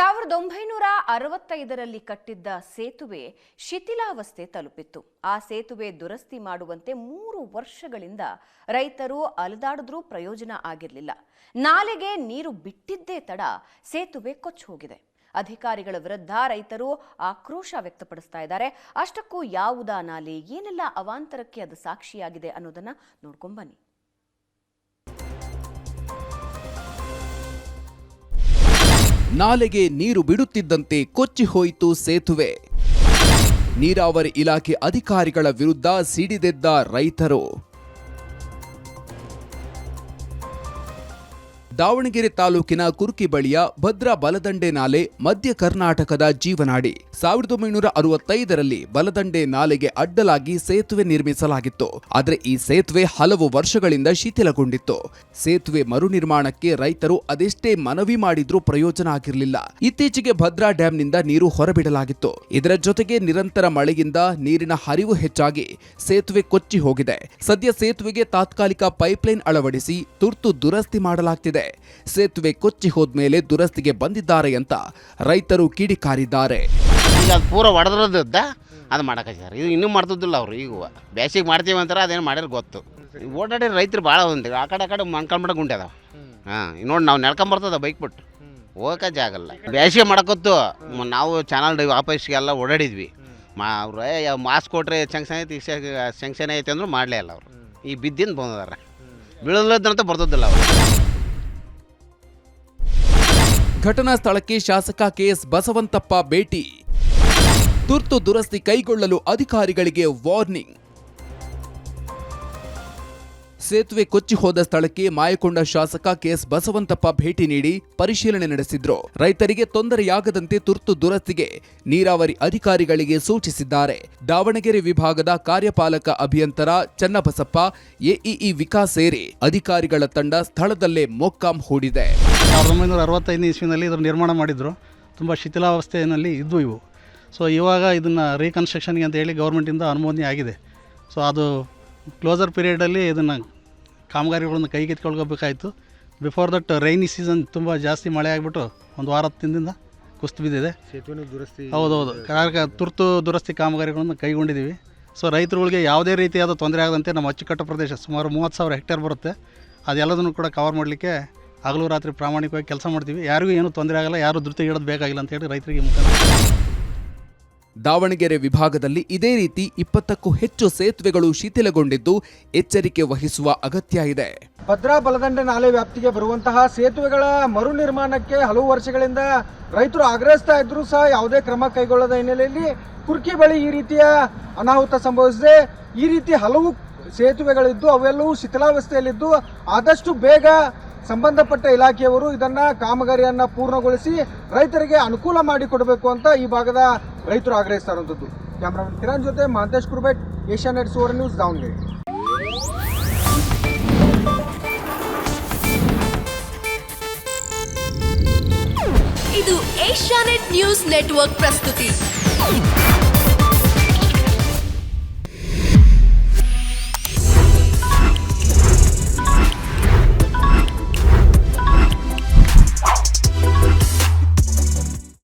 ಸಾವಿರದ ಒಂಬೈನೂರ ಅರವತ್ತೈದರಲ್ಲಿ ಕಟ್ಟಿದ್ದ ಸೇತುವೆ ಶಿಥಿಲಾವಸ್ಥೆ ತಲುಪಿತ್ತು. ಆ ಸೇತುವೆ ದುರಸ್ತಿ ಮಾಡುವಂತೆ ಮೂರು ವರ್ಷಗಳಿಂದ ರೈತರು ಅಲೆದಾಡಿದ್ರೂ ಪ್ರಯೋಜನ ಆಗಿರಲಿಲ್ಲ. ನಾಲೆಗೆ ನೀರು ಬಿಟ್ಟಿದ್ದೇ ತಡ ಸೇತುವೆ ಕೊಚ್ಚಿ ಹೋಗಿದೆ. ಅಧಿಕಾರಿಗಳ ವಿರುದ್ಧ ರೈತರು ಆಕ್ರೋಶ ವ್ಯಕ್ತಪಡಿಸ್ತಾ ಇದ್ದಾರೆ. ಅಷ್ಟಕ್ಕೂ ಯಾವುದಾ ನಾಲೆ, ಏನೆಲ್ಲ ಅವಾಂತರಕ್ಕೆ ಅದು ಸಾಕ್ಷಿಯಾಗಿದೆ ಅನ್ನೋದನ್ನ ನೋಡ್ಕೊಂಬನ್ನಿ ನಾಲೆಗೆ ನೀರು ಬಿಡುತ್ತಿದ್ದಂತೆ ಕೊಚ್ಚಿ ಹೋಯಿತು ಸೇತುವೆ. ನೀರಾವರಿ ಇಲಾಖೆ ಅಧಿಕಾರಿಗಳ ವಿರುದ್ಧ ಸಿಡಿದೆದ್ದ ರೈತರು. ದಾವಣಗೆರೆ ತಾಲೂಕಿನ ಕುರ್ಕಿ ಬಳಿಯ ಭದ್ರಾ ಬಲದಂಡೆ ನಾಲೆ ಮಧ್ಯ ಕರ್ನಾಟಕದ ಜೀವನಾಡಿ. ಸಾವಿರದ ಒಂಬೈನೂರ ಅರವತ್ತೈದರಲ್ಲಿ ಬಲದಂಡೆ ನಾಲೆಗೆ ಅಡ್ಡಲಾಗಿ ಸೇತುವೆ ನಿರ್ಮಿಸಲಾಗಿತ್ತು. ಆದರೆ ಈ ಸೇತುವೆ ಹಲವು ವರ್ಷಗಳಿಂದ ಶಿಥಿಲಗೊಂಡಿತ್ತು. ಸೇತುವೆ ಮರು ನಿರ್ಮಾಣಕ್ಕೆ ರೈತರು ಅದೆಷ್ಟೇ ಮನವಿ ಮಾಡಿದ್ರೂ ಪ್ರಯೋಜನ ಆಗಿರಲಿಲ್ಲ. ಇತ್ತೀಚೆಗೆ ಭದ್ರಾ ಡ್ಯಾಂನಿಂದ ನೀರು ಹೊರಬಿಡಲಾಗಿತ್ತು. ಇದರ ಜೊತೆಗೆ ನಿರಂತರ ಮಳೆಯಿಂದ ನೀರಿನ ಹರಿವು ಹೆಚ್ಚಾಗಿ ಸೇತುವೆ ಕೊಚ್ಚಿ ಹೋಗಿದೆ. ಸದ್ಯ ಸೇತುವೆಗೆ ತಾತ್ಕಾಲಿಕ ಪೈಪ್ಲೈನ್ ಅಳವಡಿಸಿ ತುರ್ತು ದುರಸ್ತಿ ಮಾಡಲಾಗ್ತಿದೆ. ಸೇತುವೆ ಕೊಚ್ಚಿ ಹೋದ್ಮೇಲೆ ದುರಸ್ತಿಗೆ ಬಂದಿದ್ದಾರೆ ಅಂತ ರೈತರು ಕಿಡಿಕಾರಿದ್ದಾರೆ. ಈಗ ಪೂರ ಹೊಡೆದ್ರದ್ದ ಅದು ಮಾಡಕಚ್ಚಾರ ಇದು ಇನ್ನೂ ಮಾಡ್ತಿದ್ದಿಲ್ಲ ಅವರು ಈಗ. ಬೇಸಿಗೆ ಮಾಡ್ತೀವಿ ಅಂತಾರೆ, ಅದೇನು ಮಾಡ್ಯಾರ ಗೊತ್ತು. ಓಡಾಡಿ ರೈತರು ಭಾಳ ಒಂದು. ಆ ಕಡೆ ಆ ಕಡೆ ಮಣ್ಕೊಂಡ್ಬಿಡ ಗುಂಡೆ ಅದಾವ. ಹಾಂ ನೋಡಿ ನಾವು ನೆಡ್ಕೊಂಬರ್ತದ ಬೈಕ್ ಬಿಟ್ಟು. ಹೋಗಕ್ಕೆ ಜಾಗಲ್ಲ ಬೇಸಿಗೆ ಮಾಡಕೊತ್ತು ನಾವು ಚಾನಲ್ ಆಫೀಸ್ಗೆಲ್ಲ ಓಡಾಡಿದ್ವಿ. ಮಾ, ಅವ್ರು ಮಾಸ್ಕ್ ಕೊಟ್ರೆ ಶಂಕ್ಷನ್ ಐತಿ ಶಂಕ್ಷನ್ ಐತಿ ಅಂದ್ರೂ ಮಾಡಲೇ ಇಲ್ಲ ಅವರು. ಈ ಬಿದ್ದಿಂದ ಬಂದದಾರ ಬೀಳಲ್ಲದಂತ ಬರ್ತದಿಲ್ಲ ಅವರು. ಘಟನಾ ಸ್ಥಳಕ್ಕೆ ಶಾಸಕ ಕೆಎಸ್ ಬಸವಂತಪ್ಪ ಭೇಟಿ. ತುರ್ತು ದುರಸ್ತಿ ಕೈಗೊಳ್ಳಲು ಅಧಿಕಾರಿಗಳಿಗೆ ವಾರ್ನಿಂಗ್. ಸೇತುವೆ ಕೊಚ್ಚಿ ಹೋದ ಸ್ಥಳಕ್ಕೆ ಮಾಯಕೊಂಡ ಶಾಸಕ ಕೆಎಸ್ ಬಸವಂತಪ್ಪ ಭೇಟಿ ನೀಡಿ ಪರಿಶೀಲನೆ ನಡೆಸಿದ್ರು. ರೈತರಿಗೆ ತೊಂದರೆಯಾಗದಂತೆ ತುರ್ತು ದುರಸ್ತಿಗೆ ನೀರಾವರಿ ಅಧಿಕಾರಿಗಳಿಗೆ ಸೂಚಿಸಿದ್ದಾರೆ. ದಾವಣಗೆರೆ ವಿಭಾಗದ ಕಾರ್ಯಪಾಲಕ ಅಭಿಯಂತರ ಚನ್ನಬಸಪ್ಪ, ಎಇಇ ವಿಕಾಸ್ ಸೇರಿ ಅಧಿಕಾರಿಗಳ ತಂಡ ಸ್ಥಳದಲ್ಲೇ ಮೊಕ್ಕಾಂ ಹೂಡಿದೆ. ಇಸ್ವಿನಲ್ಲಿ ಇದನ್ನು ನಿರ್ಮಾಣ ಮಾಡಿದ್ರು. ತುಂಬ ಶಿಥಿಲಾವಸ್ಥೆಯಲ್ಲಿ ಇದ್ವು ಇವು. ಸೊ ಇವಾಗ ಇದನ್ನು ರೀಕನ್ಸ್ಟ್ರಕ್ಷನ್ಗೆ ಅಂತ ಹೇಳಿ ಗೌರ್ಮೆಂಟಿಂದ ಅನುಮೋದನೆ ಆಗಿದೆ. ಸೊ ಅದು ಕ್ಲೋಸರ್ ಪೀರಿಯಡಲ್ಲಿ ಇದನ್ನು ಕಾಮಗಾರಿಗಳನ್ನು ಕೈಗೆತ್ಕೊಳ್ಬೇಕಾಯಿತು ಬಿಫೋರ್ ದಟ್ ರೈನಿ ಸೀಸನ್ ತುಂಬ ಜಾಸ್ತಿ ಮಳೆ ಆಗಿಬಿಟ್ಟು ಒಂದು ವಾರದ ತಿಂದಿಂದ ಕುಸ್ತು ಬಿದ್ದಿದೆ. ಹೌದೌದು. ಕಾರ್ಯ ತುರ್ತು ದುರಸ್ತಿ ಕಾಮಗಾರಿಗಳನ್ನು ಕೈಗೊಂಡಿದ್ದೀವಿ ಸೊ ರೈತರುಗಳಿಗೆ ಯಾವುದೇ ರೀತಿಯಾದ ತೊಂದರೆ ಆಗದಂತೆ ನಮ್ಮ ಅಚ್ಚುಕಟ್ಟು ಪ್ರದೇಶ ಸುಮಾರು ಮೂವತ್ತು ಸಾವಿರ ಹೆಕ್ಟೇರ್ ಬರುತ್ತೆ. ಅದೆಲ್ಲದನ್ನು ಕೂಡ ಕವರ್ ಮಾಡಲಿಕ್ಕೆ ಹಗಲು ರಾತ್ರಿ ಪ್ರಾಮಾಣಿಕವಾಗಿ ಕೆಲಸ ಮಾಡ್ತೀವಿ. ಯಾರಿಗೂ ಏನೂ ತೊಂದರೆ ಆಗಲ್ಲ ಯಾರು ಧೃತಿಗಿಡೋದು ಬೇಕಾಗಿಲ್ಲ ಅಂತ ಹೇಳಿ ರೈತರಿಗೆ ಮುಖಾಂತರ ದಾವಣಗೆರೆ ವಿಭಾಗದಲ್ಲಿ ಇದೇ ರೀತಿ ಇಪ್ಪತ್ತಕ್ಕೂ ಹೆಚ್ಚು ಸೇತುವೆಗಳು ಶಿಥಿಲಗೊಂಡಿದ್ದು ಎಚ್ಚರಿಕೆ ವಹಿಸುವ ಅಗತ್ಯ ಇದೆ. ಭದ್ರಾ ಬಲದಂಡೆ ನಾಲೆ ವ್ಯಾಪ್ತಿಗೆ ಬರುವಂತಹ ಸೇತುವೆಗಳ ಮರು ನಿರ್ಮಾಣಕ್ಕೆ ಹಲವು ವರ್ಷಗಳಿಂದ ರೈತರು ಆಗ್ರಹಿಸ್ತಾ ಇದ್ರು ಸಹ ಯಾವುದೇ ಕ್ರಮ ಕೈಗೊಳ್ಳದ ಹಿನ್ನೆಲೆಯಲ್ಲಿ ಕುರ್ಕಿ ಬಳಿ ಈ ರೀತಿಯ ಅನಾಹುತ ಸಂಭವಿಸಿದೆ. ಈ ರೀತಿ ಹಲವು ಸೇತುವೆಗಳಿದ್ದು, ಅವೆಲ್ಲವೂ ಶಿಥಿಲಾವಸ್ಥೆಯಲ್ಲಿದ್ದು ಆದಷ್ಟು ಬೇಗ ಸಂಬಂಧಪಟ್ಟ ಇಲಾಖೆಯವರು ಇದನ್ನ ಕಾಮಗಾರಿಯನ್ನ ಪೂರ್ಣಗೊಳಿಸಿ ರೈತರಿಗೆ ಅನುಕೂಲ ಮಾಡಿಕೊಡಬೇಕು ಅಂತ ಈ ಭಾಗದ ರೈತರು ಆಗ್ರಹಿಸ್ತಾ ಇರುವಂಥದ್ದು. ಕ್ಯಾಮ್ರಾಮನ್ ಕಿರಣ್ ಜೊತೆ ಮಹಂತೇಶ್ ಕುರ್ಬೆಟ್, ಏಷ್ಯಾ ನೆಟ್ ಸುವರ್ಣ ನ್ಯೂಸ್ ದಾವಣಗೆರೆ. ಇದು ಏಷ್ಯಾನೆಟ್ ನ್ಯೂಸ್ ನೆಟ್ವರ್ಕ್ ಪ್ರಸ್ತುತಿ.